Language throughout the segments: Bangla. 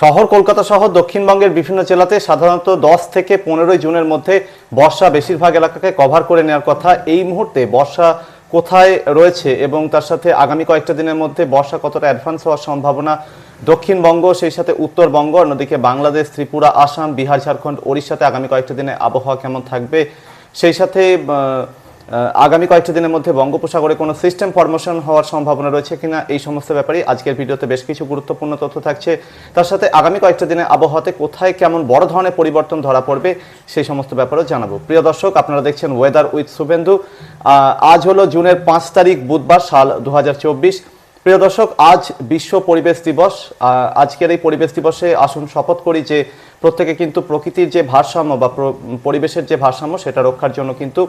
শহর, কলকাতা সহ দক্ষিণবঙ্গের বিভিন্ন জেলাতে সাধারণত দশ থেকে পনেরোই জুনের মধ্যে বর্ষা বেশিরভাগ এলাকাকে কভার করে নেওয়ার কথা এই মুহূর্তে। বর্ষা কোথায় রয়েছে এবং তার সাথে আগামী কয়েকটা দিনের মধ্যে বর্ষা কতটা অ্যাডভান্স হওয়ার সম্ভাবনা দক্ষিণবঙ্গ, সেই সাথে উত্তরবঙ্গ, অন্যদিকে বাংলাদেশ, ত্রিপুরা, আসাম, বিহার, ঝাড়খণ্ড, ওড়িশাতে আগামী কয়েকটা দিনে আবহাওয়া কেমন থাকবে? সেই সাথে আগামী কয়েকটা দিনের মধ্যে বঙ্গোপসাগরে কোনো সিস্টেম ফরমেশন হওয়ার সম্ভাবনা রয়েছে কিনা এই সমস্ত ব্যাপারে আজকের ভিডিওতে বেশ কিছু গুরুত্বপূর্ণ তথ্য থাকছে। তার সাথে আগামী কয়েকটা দিনে আবহাওয়াতে কোথায় কেমন বড় ধরনের পরিবর্তন ধরা পড়বে সেই সমস্ত ব্যাপারেও জানাব। প্রিয় দর্শক, আপনারা দেখছেন ওয়েদার উইথ শুভেন্দু। আজ হলো জুনের পাঁচ তারিখ, বুধবার সাল দু হাজার চব্বিশ। প্রিয় দর্শক, আজ বিশ্ব পরিবেশ দিবস। আজকের এই পরিবেশ দিবসে আসুন শপথ করি যে প্রত্যেকে কিন্তু প্রকৃতির যে ভারসাম্য বা পরিবেশের যে ভারসাম্য সেটা রক্ষার জন্য কিন্তু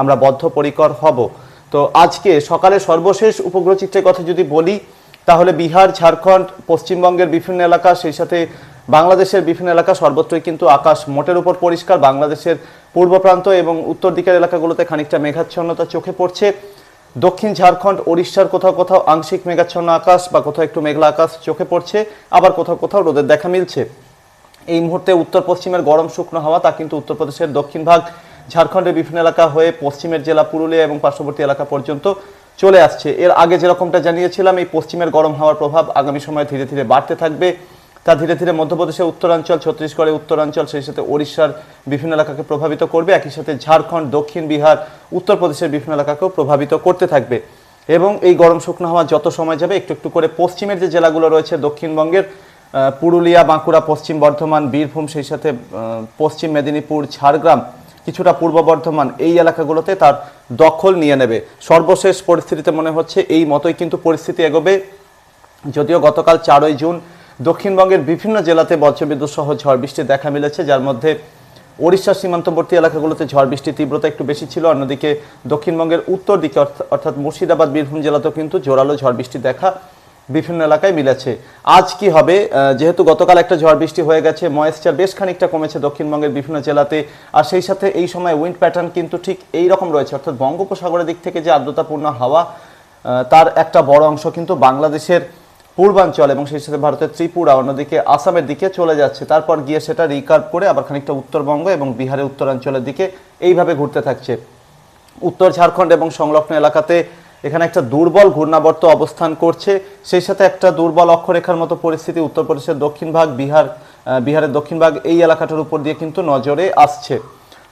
আমরা বদ্ধপরিকর হব। তো আজকে সকালে সর্বশেষ উপগ্রহ চিত্রের কথা যদি বলি, তাহলে বিহার, ঝাড়খণ্ড, পশ্চিমবঙ্গের বিভিন্ন এলাকা, সেই সাথে বাংলাদেশের বিভিন্ন এলাকা, সর্বত্রই কিন্তু আকাশ মোটের উপর পরিষ্কার। বাংলাদেশের পূর্ব প্রান্ত এবং উত্তর দিকের এলাকাগুলোতে খানিকটা মেঘাচ্ছন্নতা চোখে পড়ছে। দক্ষিণ ঝাড়খণ্ড, ওড়িশার কোথাও কোথাও আংশিক মেঘাচ্ছন্ন আকাশ বা কোথাও একটু মেঘলা আকাশ চোখে পড়ছে। আবার কোথাও কোথাও রোদের দেখা মিলছে। এই মুহূর্তে উত্তর পশ্চিমের গরম শুকনো হাওয়া, তা কিন্তু উত্তরপ্রদেশের দক্ষিণ ভাগ, ঝাড়খণ্ডের বিভিন্ন এলাকা হয়ে পশ্চিমের জেলা পুরুলিয়া এবং পার্শ্ববর্তী এলাকা পর্যন্ত চলে আসছে। এর আগে যেরকমটা জানিয়েছিলাম, এই পশ্চিমের গরম হাওয়ার প্রভাব আগামী সময়ে ধীরে ধীরে বাড়তে থাকবে। তা ধীরে ধীরে মধ্যপ্রদেশের উত্তরাঞ্চল ছত্তিশগড়ের উত্তরাঞ্চল, সেই সাথে ওড়িশার বিভিন্ন এলাকাকে প্রভাবিত করবে। একই সাথে ঝাড়খণ্ড, দক্ষিণ বিহার উত্তরপ্রদেশের বিভিন্ন এলাকাকেও প্রভাবিত করতে থাকবে। এবং এই গরম শুকনো হাওয়া যত সময় যাবে, একটু একটু করে পশ্চিমের যে জেলাগুলো রয়েছে দক্ষিণবঙ্গের পুরুলিয়া, বাঁকুড়া, পশ্চিম বর্ধমান, বীরভূম, সেই সাথে পশ্চিম মেদিনীপুর, ঝাড়গ্রাম, কিছুটা পূর্ব বর্ধমান এই এলাকাগুলোতে তার দখল নিয়ে নেবে। সর্বশেষ পরিস্থিতিতে মনে হচ্ছে এই মতোই কিন্তু পরিস্থিতি এগোবে। যদিও গতকাল চারই জুন দক্ষিণবঙ্গের বিভিন্ন জেলাতে বজ্রবিদ্যুৎ সহ ঝড় বৃষ্টি দেখা মিলেছে, যার মধ্যে ওড়িশার সীমান্তবর্তী এলাকাগুলোতে ঝড় বৃষ্টির তীব্রতা একটু বেশি ছিল। অন্যদিকে দক্ষিণবঙ্গের উত্তর দিকে অর্থ- অর্থাৎ মুর্শিদাবাদ, বীরভূম জেলাতেও কিন্তু জোরালো ঝড় বৃষ্টি দেখা বিভিন্ন এলাকায় মিলেছে। আজ কি হবে? যেহেতু গতকাল একটা ঝড় বৃষ্টি হয়ে গেছে, ময়েশ্চার বেশ খানিকটা কমেছে দক্ষিণবঙ্গের বিভিন্ন জেলাতে। আর সেই সাথে এই সময় উইন্ড প্যাটার্ন কিন্তু ঠিক এই রকম রয়েছে। অর্থাৎ বঙ্গোপসাগরের দিক থেকে যে আর্দ্রতাপূর্ণ হাওয়া তার একটা বড় অংশ কিন্তু বাংলাদেশের পূর্বাঞ্চল এবং সেই সাথে ভারতের ত্রিপুরা, অন্যদিকে আসামের দিকে চলে যাচ্ছে। তারপর গিয়ে সেটা রিকার্ভ করে আবার খানিকটা উত্তরবঙ্গ এবং বিহারের উত্তরাঞ্চলের দিকে এইভাবে ঘুরতে থাকছে। উত্তর ঝাড়খণ্ড এবং সংলগ্ন এলাকাতে এখানে একটা দুর্বল ঘূর্ণাবর্ত অবস্থান করছে। সেই সাথে একটা দুর্বল অক্ষরেখার মতো পরিস্থিতি উত্তরপ্রদেশের দক্ষিণ ভাগ, বিহার বিহারের দক্ষিণ ভাগ এই এলাকাটার উপর দিয়ে কিন্তু নজরে আসছে।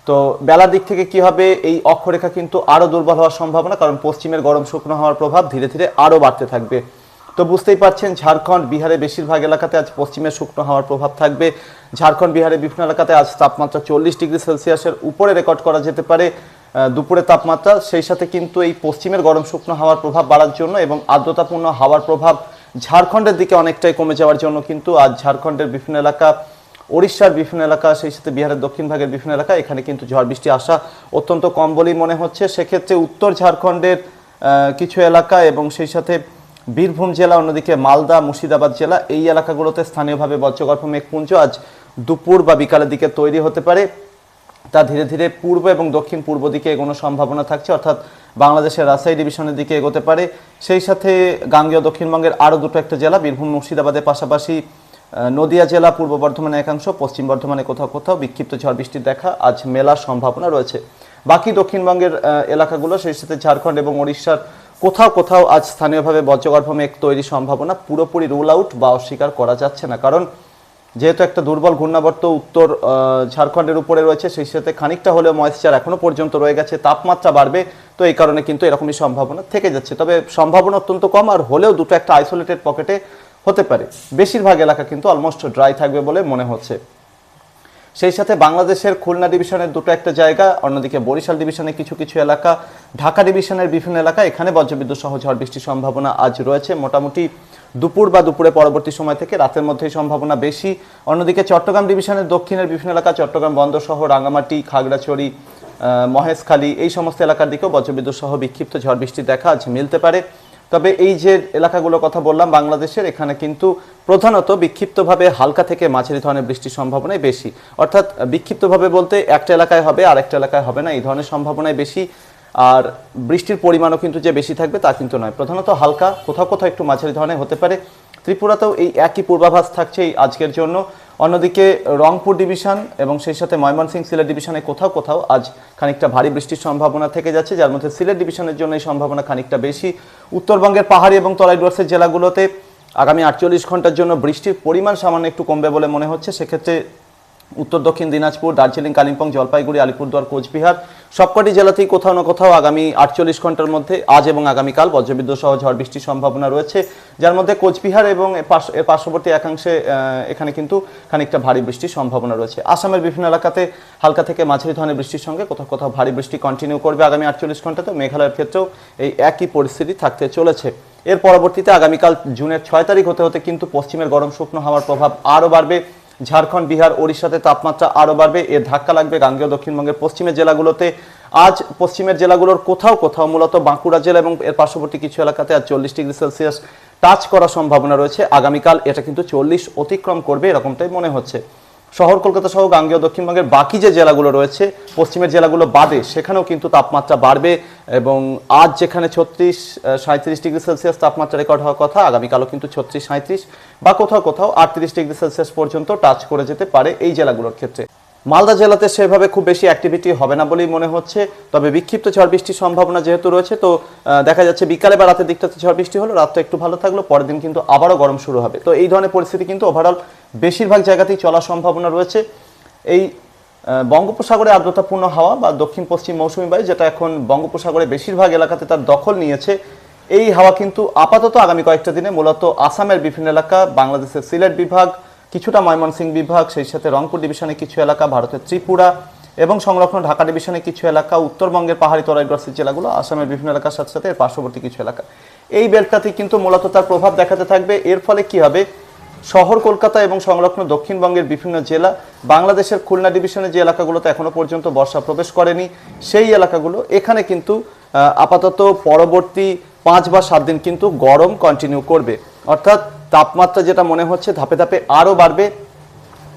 তো বেলার দিক থেকে কি হবে? এই অক্ষরেখা কিন্তু আরও দুর্বল হওয়ার সম্ভাবনা, কারণ পশ্চিমের গরম শুকনো হওয়ার প্রভাব ধীরে ধীরে আরও বাড়তে থাকবে। তো বুঝতেই পারছেন, ঝাড়খণ্ড, বিহারে বেশিরভাগ এলাকাতে আজ পশ্চিমের শুকনো হওয়ার প্রভাব থাকবে। ঝাড়খণ্ড, বিহারের বিভিন্ন এলাকাতে আজ তাপমাত্রা চল্লিশ ডিগ্রি সেলসিয়াসের উপরে রেকর্ড করা যেতে পারে। দুপুরে তাপমাত্রা, সেই সাথে কিন্তু এই পশ্চিমের গরম শুকনো হাওয়ার প্রভাব বাড়ার জন্য এবং আর্দ্রতাপূর্ণ হাওয়ার প্রভাব ঝাড়খণ্ডের দিকে অনেকটাই কমে যাওয়ার জন্য কিন্তু আজ ঝাড়খণ্ডের বিভিন্ন এলাকা, ওড়িশার বিভিন্ন এলাকা, সেই সাথে বিহারের দক্ষিণ ভাগের বিভিন্ন এলাকা, এখানে কিন্তু ঝড় বৃষ্টি আসা অত্যন্ত কম বলেই মনে হচ্ছে। সেক্ষেত্রে উত্তর ঝাড়খণ্ডের কিছু এলাকা এবং সেই সাথে বীরভূম জেলা, অন্যদিকে মালদা, মুর্শিদাবাদ জেলা, এই এলাকাগুলোতে স্থানীয়ভাবে বজ্রগর্ভ মেঘপুঞ্জ আজ দুপুর বা বিকালের দিকে তৈরি হতে পারে। তা ধীরে ধীরে পূর্ব এবং দক্ষিণ পূর্ব দিকে এগোনোর সম্ভাবনা থাকছে। অর্থাৎ বাংলাদেশের রাজশাহী ডিভিশনের দিকে এগোতে পারে। সেই সাথে গাঙ্গেয় দক্ষিণবঙ্গের আরও দুটো একটা জেলা, বীরভূম, মুর্শিদাবাদের পাশাপাশি নদিয়া জেলা, পূর্ব বর্ধমানের একাংশ, পশ্চিম বর্ধমানে কোথাও কোথাও বিক্ষিপ্ত ঝড় বৃষ্টির দেখা আজ মেলার সম্ভাবনা রয়েছে। বাকি দক্ষিণবঙ্গের এলাকাগুলো, সেই সাথে ঝাড়খণ্ড এবং ওড়িশার কোথাও কোথাও আজ স্থানীয়ভাবে বজ্রগর্ভ মেঘ তৈরির সম্ভাবনা পুরোপুরি রুল আউট বা অস্বীকার করা যাচ্ছে না। কারণ যেহেতু একটা দুর্বল ঘূর্ণাবর্ত উত্তর ঝাড়খণ্ডের উপরে রয়েছে, সেই সাথে খানিকটা হলেও ময়েশ্চার এখনও পর্যন্ত রয়ে গেছে, তাপমাত্রা বাড়বে, তো এই কারণে কিন্তু এরকমই সম্ভাবনা থেকে যাচ্ছে। তবে সম্ভাবনা অত্যন্ত কম, আর হলেও দুটো একটা আইসোলেটেড পকেটে হতে পারে। বেশিরভাগ এলাকা কিন্তু অলমোস্ট ড্রাই থাকবে বলে মনে হচ্ছে। সেই সাথে বাংলাদেশের খুলনা ডিভিশনের দুটো একটা জায়গা, অন্যদিকে বরিশাল ডিভিশনের কিছু কিছু এলাকা, ঢাকা ডিভিশনের বিভিন্ন এলাকা, এখানে বজ্রবিদ্যুৎ সহ ঝড় বৃষ্টির সম্ভাবনা আজ রয়েছে। মোটামুটি দুপুর বা দুপুরে পরবর্তী সময় থেকে রাতের মধ্যেই সম্ভাবনা বেশি। অন্যদিকে চট্টগ্রাম ডিভিশনের দক্ষিণের বিভিন্ন এলাকা, চট্টগ্রাম বন্দর সহ রাঙামাটি খাগড়াছড়ি মহেশখালী, এই সমস্ত এলাকার দিকেও বজ্রবিদ্যুৎ সহ বিক্ষিপ্ত ঝড় বৃষ্টি দেখা আজ মিলতে পারে। তবে এই যে এলাকাগুলোর কথা বললাম, বাংলাদেশের, এখানে কিন্তু প্রধানত বিক্ষিপ্তভাবে হালকা থেকে মাঝারি ধরনের বৃষ্টির সম্ভাবনাই বেশি। অর্থাৎ বিক্ষিপ্তভাবে বলতে একটা এলাকায় হবে আর একটা এলাকায় হবে না, এই ধরনের সম্ভাবনাই বেশি। আর বৃষ্টির পরিমাণও কিন্তু যে বেশি থাকবে তা কিন্তু নয়। প্রধানত হালকা, কোথাও কোথাও একটু মাঝারি ধরনের হতে পারে। ত্রিপুরাতেও এই একই পূর্বাভাস থাকছে এই আজকের জন্য। অন্যদিকে রংপুর ডিভিশন এবং সেই সাথে ময়মনসিংহ সিলেট ডিভিশনে কোথাও কোথাও আজ খানিকটা ভারী বৃষ্টির সম্ভাবনা থেকে যাচ্ছে। যার মধ্যে সিলেট ডিভিশনের জন্য এই সম্ভাবনা খানিকটা বেশি। উত্তরবঙ্গের পাহাড়ি এবং তরাই ডুয়ার্সের জেলাগুলোতে আগামী আটচল্লিশ ঘণ্টার জন্য বৃষ্টির পরিমাণ সামান্য একটু কমবে বলে মনে হচ্ছে। সেক্ষেত্রে উত্তর দক্ষিণ দিনাজপুর, দার্জিলিং, কালিম্পং, জলপাইগুড়ি, আলিপুরদুয়ার, কোচবিহার, সবকটি জেলাতেই কোথাও না কোথাও আগামী আটচল্লিশ ঘণ্টার মধ্যে আজ এবং আগামীকাল বজ্রবিদ্যুৎ সহ ঝড় বৃষ্টির সম্ভাবনা রয়েছে। যার মধ্যে কোচবিহার এবং এর পার্শ্ববর্তী একাংশে এখানে কিন্তু খানিকটা ভারী বৃষ্টির সম্ভাবনা রয়েছে। আসামের বিভিন্ন এলাকাতে হালকা থেকে মাঝারি ধরনের বৃষ্টির সঙ্গে কোথাও কোথাও ভারী বৃষ্টি কন্টিনিউ করবে আগামী আটচল্লিশ ঘন্টাতে। মেঘালয়ের ক্ষেত্রেও এই একই পরিস্থিতি থাকতে চলেছে। এর পরবর্তীতে আগামীকাল জুনের ছয় তারিখ হতে হতে কিন্তু পশ্চিমের গরম শুকনো হওয়ার প্রভাব আরও বাড়বে। ঝাড়খণ্ড, বিহার, ওড়িশাতে তাপমাত্রা আরও বাড়বে। এর ধাক্কা লাগবে গাঙ্গেয় দক্ষিণবঙ্গের পশ্চিমের জেলাগুলোতে। আজ পশ্চিমের জেলাগুলোর কোথাও কোথাও, মূলত বাঁকুড়া জেলা এবং এর পার্শ্ববর্তী কিছু এলাকাতে আজ চল্লিশ ডিগ্রি সেলসিয়াস টাচ করার সম্ভাবনা রয়েছে। আগামীকাল এটা কিন্তু চল্লিশ অতিক্রম করবে এরকমটাই মনে হচ্ছে। শহর কলকাতা সহ গাঙ্গেয় দক্ষিণবঙ্গের বাকি যে জেলাগুলো রয়েছে, পশ্চিমের জেলাগুলো বাদে সেখানেও কিন্তু তাপমাত্রা বাড়বে। এবং আজ যেখানে ছত্রিশ সাঁত্রিশ ডিগ্রি সেলসিয়াস তাপমাত্রা রেকর্ড হওয়ার কথা, আগামীকালও কিন্তু ছত্রিশ সাঁত্রিশ বা কোথাও কোথাও আটত্রিশ ডিগ্রি সেলসিয়াস পর্যন্ত টাচ করে যেতে পারে এই জেলাগুলোর ক্ষেত্রে। মালদা জেলাতে সেভাবে খুব বেশি অ্যাক্টিভিটি হবে না বলেই মনে হচ্ছে, তবে বিক্ষিপ্ত ঝড় বৃষ্টির সম্ভাবনা যেহেতু রয়েছে, তো দেখা যাচ্ছে বিকালে বা রাতের দিকটাতে ঝড় বৃষ্টি হলো, রাতটা একটু ভালো থাকল, পরের দিন কিন্তু আবারও গরম শুরু হবে। তো এই ধরনের পরিস্থিতি কিন্তু ওভারঅল বেশিরভাগ জায়গাতেই চলার সম্ভাবনা রয়েছে। এই বঙ্গোপসাগরে আর্দ্রতাপূর্ণ হাওয়া বা দক্ষিণ পশ্চিম মৌসুমী বায়ু, যেটা এখন বঙ্গোপসাগরে বেশিরভাগ এলাকাতে তার দখল নিয়েছে, এই হাওয়া কিন্তু আপাতত আগামী কয়েকটা দিনে মূলত আসামের বিভিন্ন এলাকা, বাংলাদেশের সিলেট বিভাগ, কিছুটা ময়মনসিংহ বিভাগ, সেই সাথে রংপুর ডিভিশনের কিছু এলাকা, ভারতের ত্রিপুরা এবং সংরক্ষণ ঢাকা ডিভিশনের কিছু এলাকা, উত্তরবঙ্গের পাহাড়ি তরাইগ্রস্ত জেলাগুলো, আসামের বিভিন্ন এলাকার সাথে সাথে এর পার্শ্ববর্তী কিছু এলাকা। এই বেল্টটাতে কিন্তু মূলত তার প্রভাব দেখাতে থাকবে। এর ফলে কি হবে? শহর কলকাতা এবং সংলগ্ন দক্ষিণবঙ্গের বিভিন্ন জেলা বাংলাদেশের খুলনা ডিভিশনের যে এলাকাগুলোতে এখনও পর্যন্ত বর্ষা প্রবেশ করেনি, সেই এলাকাগুলো, এখানে কিন্তু আপাতত পরবর্তী পাঁচ বা সাত দিন কিন্তু গরম কন্টিনিউ করবে। অর্থাৎ তাপমাত্রা যেটা মনে হচ্ছে ধাপে ধাপে আরও বাড়বে।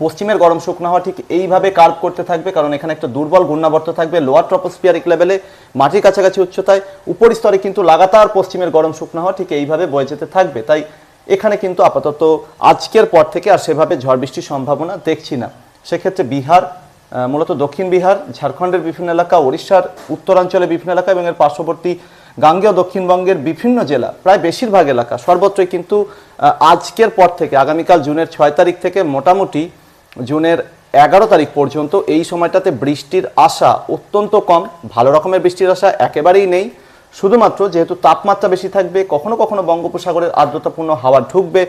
পশ্চিমের গরম শুকনো হওয়া ঠিক এইভাবে কার্ভ করতে থাকবে, কারণ এখানে একটা দুর্বল ঘূর্ণাবর্ত থাকবে লোয়ার ট্রপোস্ফিয়ারিক লেভেলে মাটির কাছাকাছি উচ্চতায়, উপরিস্তরে কিন্তু লাগাতার পশ্চিমের গরম শুকনো হওয়া ঠিক এইভাবে বয়ে যেতে থাকবে। তাই এখানে কিন্তু আপাতত আজকের পর থেকে আর সেভাবে ঝড় বৃষ্টির সম্ভাবনা দেখছি না। সেক্ষেত্রে বিহার মূলত দক্ষিণ বিহার, ঝাড়খণ্ডের বিভিন্ন এলাকা, ওড়িশার উত্তরাঞ্চলের বিভিন্ন এলাকা এবং এর পার্শ্ববর্তী গাঙ্গেয় দক্ষিণবঙ্গের বিভিন্ন জেলা, প্রায় বেশিরভাগ এলাকা। সর্বত্রই কিন্তু আজকের পর থেকে, আগামীকাল জুনের ছয় তারিখ থেকে মোটামুটি জুনের এগারো তারিখ পর্যন্ত এই সময়টাতে বৃষ্টির আশা অত্যন্ত কম। ভালো রকমের বৃষ্টির আশা একেবারেই নেই। শুধুমাত্র যেহেতু তাপমাত্রা বেশি থাকবে, কখনো কখনো বঙ্গোপসাগরের আর্দ্রতাপূর্ণ হাওয়া ঢুকবে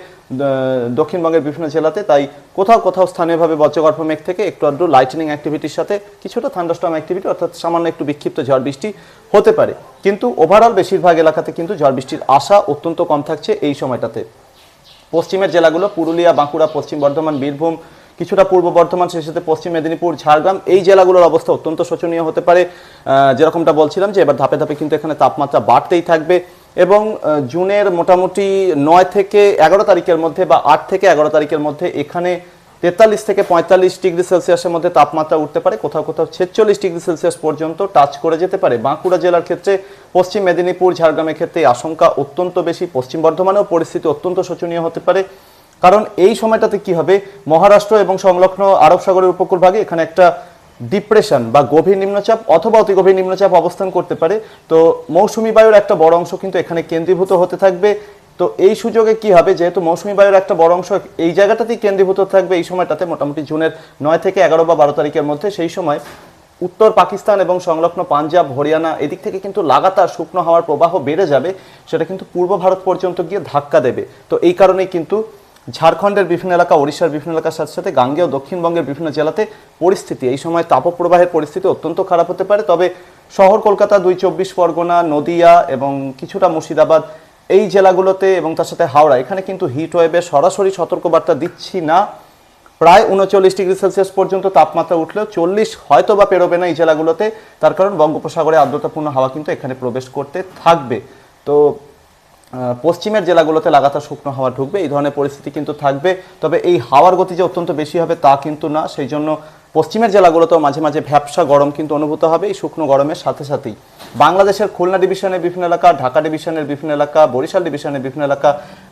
দক্ষিণবঙ্গের বিভিন্ন জেলাতে, তাই কোথাও কোথাও স্থানীয়ভাবে বজ্রগর্ভ মেঘ থেকে একটু আধটু লাইটেনিং অ্যাক্টিভিটির সাথে কিছুটা থান্ডাস্টর্ম অ্যাক্টিভিটি অর্থাৎ সামান্য একটু বিক্ষিপ্ত ঝড় বৃষ্টি হতে পারে। কিন্তু ওভারঅল বেশিরভাগ এলাকাতে কিন্তু ঝড় বৃষ্টির আশা অত্যন্ত কম থাকছে এই সময়টাতে। পশ্চিমের জেলাগুলো, পুরুলিয়া, বাঁকুড়া, পশ্চিম বর্ধমান, বীরভূম কিছুটা পূর্ব বর্ধমান, সেই সাথে পশ্চিম মেদিনীপুর, ঝাড়গ্রাম, এই জেলাগুলোর অবস্থা অত্যন্ত শোচনীয় হতে পারে। যেরকমটা বলছিলাম যে এবার ধাপে ধাপে কিন্তু এখানে তাপমাত্রা বাড়তেই থাকবে এবং জুনের মোটামুটি নয় থেকে এগারো তারিখের মধ্যে বা আট থেকে এগারো তারিখের মধ্যে এখানে তেতাল্লিশ থেকে পঁয়তাল্লিশ ডিগ্রি সেলসিয়াসের মধ্যে তাপমাত্রা উঠতে পারে। কোথাও কোথাও ছেচল্লিশ ডিগ্রি সেলসিয়াস পর্যন্ত টাচ করে যেতে পারে। বাঁকুড়া জেলার ক্ষেত্রে পশ্চিম মেদিনীপুর, ঝাড়গ্রামের ক্ষেত্রে আশঙ্কা অত্যন্ত বেশি। পশ্চিম বর্ধমানেও পরিস্থিতি অত্যন্ত শোচনীয় হতে পারে। কারণ এই সময়টাতে কি হবে? মহারাষ্ট্র এবং সংলগ্ন আরব সাগরের উপকূল ভাগে এখানে একটা ডিপ্রেশন বা গভীর নিম্নচাপ অথবা অতি গভীর নিম্নচাপ অবস্থান করতে পারে। তো মৌসুমি বায়ুর একটা বড় অংশ কিন্তু এখানে কেন্দ্রীভূত হতে থাকবে। তো এই সুযোগে কি হবে? যেহেতু মৌসুমি বায়ুর একটা বড় অংশ এই জায়গাটাতেই কেন্দ্রীভূত থাকবে এই সময়টাতে মোটামুটি জুনের নয় থেকে এগারো বা বারো তারিখের মধ্যে। সেই সময় উত্তর পাকিস্তান এবং সংলগ্ন পাঞ্জাব, হরিয়ানা এদিক থেকে কিন্তু লাগাতার শুকনো হওয়ার প্রবাহ বেড়ে যাবে। সেটা কিন্তু পূর্ব ভারত পর্যন্ত গিয়ে ধাক্কা দেবে। তো এই কারণেই কিন্তু ঝাড়খণ্ডের বিভিন্ন এলাকা, ওড়িশার বিভিন্ন এলাকার সাথে সাথে গাঙ্গেয় দক্ষিণবঙ্গের বিভিন্ন জেলাতে পরিস্থিতি। এই সময় তাপপ্রবাহের পরিস্থিতি অত্যন্ত খারাপ হতে পারে, তবে শহর কলকাতা দুই চব্বিশ, পরগনা, নদিয়া এবং কিছুটা মুর্শিদাবাদ এই জেলাগুলোতে এবং তার সাথে হাওড়া, এখানে কিন্তু হিট ওয়েভের সরাসরি সতর্কবার্তা দিচ্ছি না। প্রায় উনচল্লিশ ডিগ্রি সেলসিয়াস পর্যন্ত তাপমাত্রা উঠলেও চল্লিশ হয়তো বা পেরোবে না এই জেলাগুলোতে, তার কারণ বঙ্গোপসাগরে আর্দ্রতাপূর্ণ হাওয়া কিন্তু এখানে প্রবেশ করতে থাকবে। তো পশ্চিমের জেলাগুলোতে লাগাতার শুকনো হাওয়া ঢুকবে, এই ধরনের পরিস্থিতি কিন্তু থাকবে। তবে এই হাওয়ার গতি যে অত্যন্ত বেশি হবে তা কিন্তু না, সেই জন্য পশ্চিমের জেলাগুলোতেও মাঝে মাঝে ভ্যাবসা গরম কিন্তু অনুভূত হবে এই শুকনো গরমের সাথে সাথেই। বাংলাদেশের খুলনা ডিভিশনের বিভিন্ন এলাকা, ঢাকা ডিভিশনের বিভিন্ন এলাকা, বরিশাল ডিভিশনের বিভিন্ন এলাকা,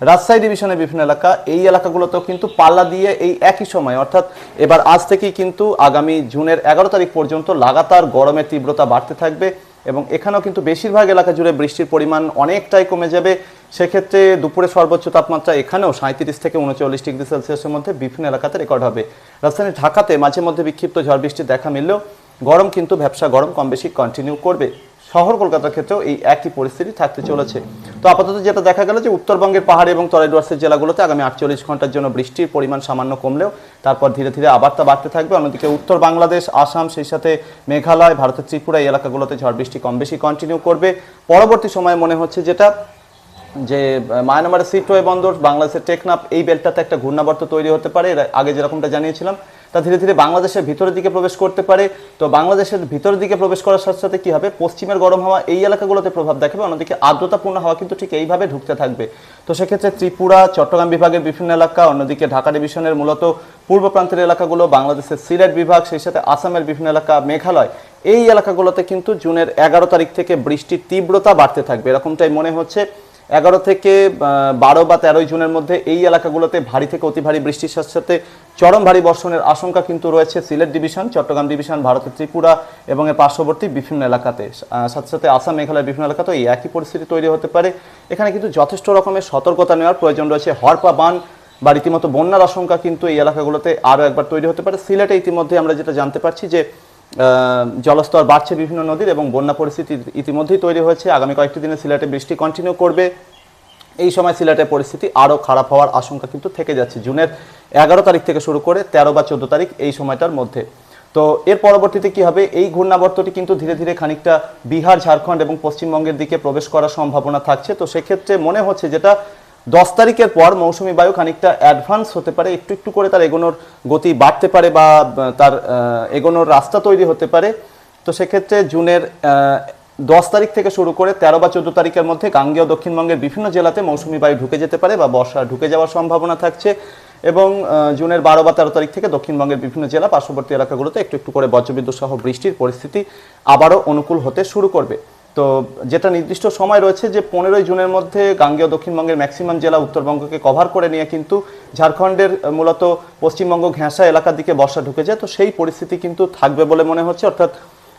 রাজশাহী ডিভিশনের বিভিন্ন এলাকা, এই এলাকাগুলোতেও কিন্তু পাল্লা দিয়ে এই একই সময়, অর্থাৎ এবার আজ থেকেই কিন্তু আগামী জুনের এগারো তারিখ পর্যন্ত লাগাতার গরমের তীব্রতা বাড়তে থাকবে। এবং এখানেও কিন্তু বেশিরভাগ এলাকা জুড়ে বৃষ্টির পরিমাণ অনেকটাই কমে যাবে। সেক্ষেত্রে দুপুরে সর্বোচ্চ তাপমাত্রা এখানেও সাঁত্রিশ থেকে উনচল্লিশ ডিগ্রি সেলসিয়াসের মধ্যে বিভিন্ন এলাকাতে রেকর্ড হবে। রাজধানী ঢাকাতে মাঝে মধ্যে বিক্ষিপ্ত ঝড় বৃষ্টি দেখা মিললেও গরম কিন্তু ব্যবসা গরম কম বেশি কন্টিনিউ করবে। শহর কলকাতার ক্ষেত্রেও এই একই পরিস্থিতি থাকতে চলেছে। তো আপাতত যেটা দেখা গেল যে উত্তরবঙ্গের পাহাড়ি এবং তরাইডুয়ার্সের জেলাগুলোতে আগামী আটচল্লিশ ঘণ্টার জন্য বৃষ্টির পরিমাণ সামান্য কমলেও তারপর ধীরে ধীরে আবার তা বাড়তে থাকবে। অন্যদিকে উত্তর বাংলাদেশ, আসাম, সেই সাথে মেঘালয়, ভারতের ত্রিপুরা এই এলাকাগুলোতে ঝড় বৃষ্টি কম বেশি কন্টিনিউ করবে। পরবর্তী সময়ে মনে হচ্ছে যেটা, যে মায়ানমারের সিটওয়ে বন্দর, বাংলাদেশের টেকনাফ এই বেল্টটাতে একটা ঘূর্ণাবর্ত তৈরি হতে পারে। এর আগে যেরকমটা জানিয়েছিলাম তা ধীরে ধীরে বাংলাদেশের ভিতরের দিকে প্রবেশ করতে পারে। তো বাংলাদেশের ভিতরের দিকে প্রবেশ করার সাথে সাথে কি হবে? পশ্চিমের গরম হাওয়া এই এলাকাগুলোতে প্রভাব দেখাবে, অন্যদিকে আর্দ্রতাপূর্ণ হাওয়া কিন্তু ঠিক এইভাবে ঢুকতে থাকবে। তো সেক্ষেত্রে ত্রিপুরা, চট্টগ্রাম বিভাগের বিভিন্ন এলাকা, অন্যদিকে ঢাকা ডিভিশনের মূলত পূর্ব প্রান্তের এলাকাগুলো, বাংলাদেশের সিলেট বিভাগ, সেই সাথে আসামের বিভিন্ন এলাকা, মেঘালয়, এই এলাকাগুলোতে কিন্তু জুনের এগারো তারিখ থেকে বৃষ্টির তীব্রতা বাড়তে থাকবে। এরকমটাই মনে হচ্ছে। এগারো থেকে বারো বা তেরোই জুনের মধ্যে এই এলাকাগুলোতে ভারী থেকে অতি ভারী বৃষ্টির সাথে সাথে চরম ভারী বর্ষণের আশঙ্কা কিন্তু রয়েছে সিলেট ডিভিশন, চট্টগ্রাম ডিভিশন ভারতের ত্রিপুরা এবং এর পার্শ্ববর্তী বিভিন্ন এলাকাতে। সাথে সাথে আসাম, মেঘালয়ের বিভিন্ন এলাকাতেও এই একই পরিস্থিতি তৈরি হতে পারে। এখানে কিন্তু যথেষ্ট রকমের সতর্কতা নেওয়ার প্রয়োজন রয়েছে। হরপা বান বা রীতিমতো বন্যার আশঙ্কা কিন্তু এই এলাকাগুলোতে আরও একবার তৈরি হতে পারে। সিলেটে ইতিমধ্যে আমরা যেটা জানতে পারছি যে জলস্তর বাড়ছে বিভিন্ন নদীর এবং বন্যা পরিস্থিতি ইতিমধ্যেই তৈরি হয়েছে। আগামী কয়েকটি দিনে সিলেটে বৃষ্টি কন্টিনিউ করবে। এই সময় সিলেটের পরিস্থিতি আরও খারাপ হওয়ার আশঙ্কা কিন্তু থেকে যাচ্ছে। জুনের এগারো তারিখ থেকে শুরু করে তেরো বা চোদ্দ তারিখ এই সময়টার মধ্যে। তো এর পরবর্তীতে কি হবে? এই ঘূর্ণাবর্তটি কিন্তু ধীরে ধীরে খানিকটা বিহার, ঝাড়খণ্ড এবং পশ্চিমবঙ্গের দিকে প্রবেশ করার সম্ভাবনা থাকছে। তো সেক্ষেত্রে মনে হচ্ছে যেটা দশ তারিখের পর মৌসুমি বায়ু খানিকটা অ্যাডভান্স হতে পারে, একটু একটু করে তার এগোনোর গতি বাড়তে পারে বা তার এগোনোর রাস্তা তৈরি হতে পারে। তো সেক্ষেত্রে জুনের দশ তারিখ থেকে শুরু করে তেরো বা চোদ্দ তারিখের মধ্যে গাঙ্গেয় দক্ষিণবঙ্গের বিভিন্ন জেলাতে মৌসুমি বায়ু ঢুকে যেতে পারে বা বর্ষা ঢুকে যাওয়ার সম্ভাবনা থাকছে এবং জুনের বারো বা তেরো তারিখ থেকে দক্ষিণবঙ্গের বিভিন্ন জেলা পার্শ্ববর্তী এলাকাগুলোতে একটু একটু করে বজ্রবিদ্যুৎ সহ বৃষ্টির পরিস্থিতি আবারও অনুকূল হতে শুরু করবে। তো যেটা নির্দিষ্ট সময় রয়েছে যে পনেরোই জুনের মধ্যে গাঙ্গেয় দক্ষিণবঙ্গের ম্যাক্সিমাম জেলা উত্তরবঙ্গকে কভার করে নিয়ে কিন্তু ঝাড়খণ্ডের মূলত পশ্চিমবঙ্গ ঘেঁষা এলাকার দিকে বর্ষা ঢুকে যায়। তো সেই পরিস্থিতি কিন্তু থাকবে বলে মনে হচ্ছে। অর্থাৎ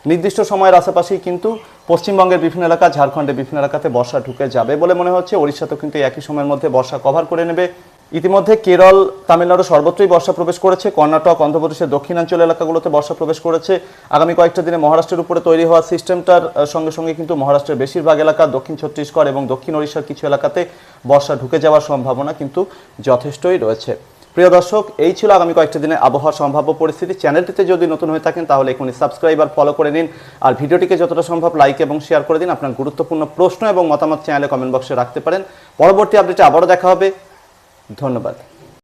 নির্দিষ্ট সময়ের আশেপাশেই কিন্তু পশ্চিমবঙ্গের বিভিন্ন এলাকা, ঝাড়খণ্ডের বিভিন্ন এলাকাতে বর্ষা ঢুকে যাবে বলে মনে হচ্ছে। ওড়িশাতেও কিন্তু একই সময়ের মধ্যে বর্ষা কভার করে নেবে। ইতিমধ্যে কেরল তামিলনাড়ু সর্বত্রই বর্ষা প্রবেশ করেছে, কর্ণাটক, অন্ধ্রপ্রদেশের দক্ষিণাঞ্চল এলাকাগুলোতে বর্ষা প্রবেশ করেছে। আগামী কয়েকটা দিনে মহারাষ্ট্রের উপরে তৈরি হওয়া সিস্টেমটার সঙ্গে সঙ্গে কিন্তু মহারাষ্ট্রের বেশিরভাগ এলাকা, দক্ষিণ ছত্তিশগড় এবং দক্ষিণ ওড়িশার কিছু এলাকাতে বর্ষা ঢুকে যাওয়ার সম্ভাবনা কিন্তু যথেষ্টই রয়েছে। প্রিয় দর্শক, এই ছিল আগামী কয়েকটা দিনে আবহাওয়ার সম্ভাব্য পরিস্থিতি। চ্যানেলটিতে যদি নতুন হয়ে থাকেন, তাহলে এখনই সাবস্ক্রাইব আর ফলো করে নিন। আর ভিডিওটিকে যতটা সম্ভব লাইক এবং শেয়ার করে দিন। আপনার গুরুত্বপূর্ণ প্রশ্ন এবং মতামত চ্যানেলে কমেন্ট বক্সে রাখতে পারেন। পরবর্তী আপডেটে আবারও দেখা হবে। ধন্যবাদ।